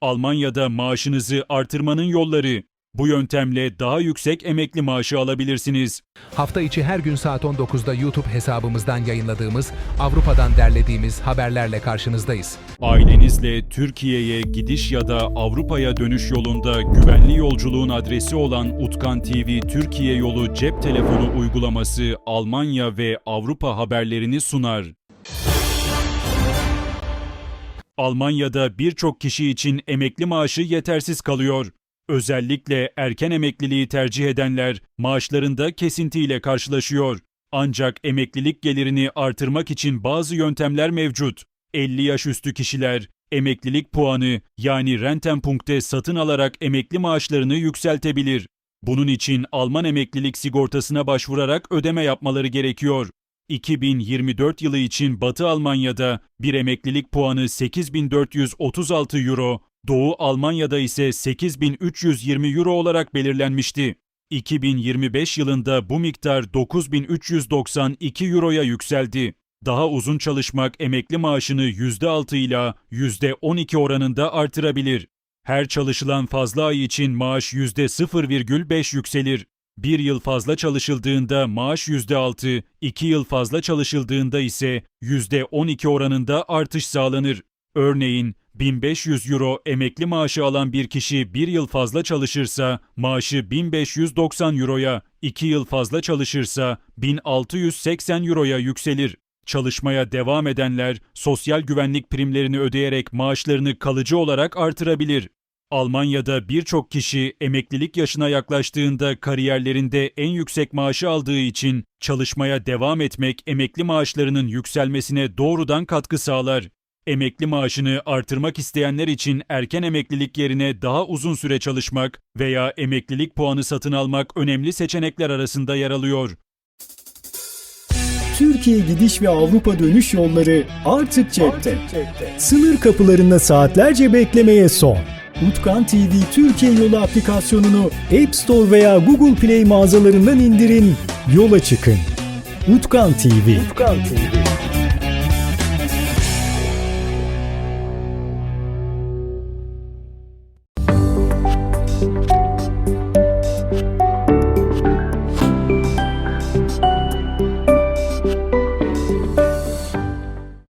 Almanya'da maaşınızı artırmanın yolları. Bu yöntemle daha yüksek emekli maaşı alabilirsiniz. Hafta içi her gün saat 19'da YouTube hesabımızdan yayınladığımız, Avrupa'dan derlediğimiz haberlerle karşınızdayız. Ailenizle Türkiye'ye gidiş ya da Avrupa'ya dönüş yolunda güvenli yolculuğun adresi olan Utkan TV Türkiye Yolu cep telefonu uygulaması Almanya ve Avrupa haberlerini sunar. Almanya'da birçok kişi için emekli maaşı yetersiz kalıyor. Özellikle erken emekliliği tercih edenler maaşlarında kesintiyle karşılaşıyor. Ancak emeklilik gelirini artırmak için bazı yöntemler mevcut. 50 yaş üstü kişiler emeklilik puanı yani Rentenpunkt'te satın alarak emekli maaşlarını yükseltebilir. Bunun için Alman emeklilik sigortasına başvurarak ödeme yapmaları gerekiyor. 2024 yılı için Batı Almanya'da bir emeklilik puanı 8436 euro, Doğu Almanya'da ise 8320 euro olarak belirlenmişti. 2025 yılında bu miktar 9392 euroya yükseldi. Daha uzun çalışmak emekli maaşını %6 ile %12 oranında artırabilir. Her çalışılan fazla ay için maaş %0,5 yükselir. Bir yıl fazla çalışıldığında maaş %6, iki yıl fazla çalışıldığında ise %12 oranında artış sağlanır. Örneğin 1500 euro emekli maaşı alan bir kişi bir yıl fazla çalışırsa maaşı 1590 euroya, 2 yıl fazla çalışırsa 1680 euroya yükselir. Çalışmaya devam edenler sosyal güvenlik primlerini ödeyerek maaşlarını kalıcı olarak artırabilir. Almanya'da birçok kişi emeklilik yaşına yaklaştığında kariyerlerinde en yüksek maaşı aldığı için çalışmaya devam etmek emekli maaşlarının yükselmesine doğrudan katkı sağlar. Emekli maaşını artırmak isteyenler için erken emeklilik yerine daha uzun süre çalışmak veya emeklilik puanı satın almak önemli seçenekler arasında yer alıyor. Türkiye gidiş ve Avrupa dönüş yolları artık cepte. Sınır kapılarında saatlerce beklemeye son. Utkan TV Türkiye Yolu aplikasyonunu App Store veya Google Play mağazalarından indirin, yola çıkın. Utkan TV. Utkan TV.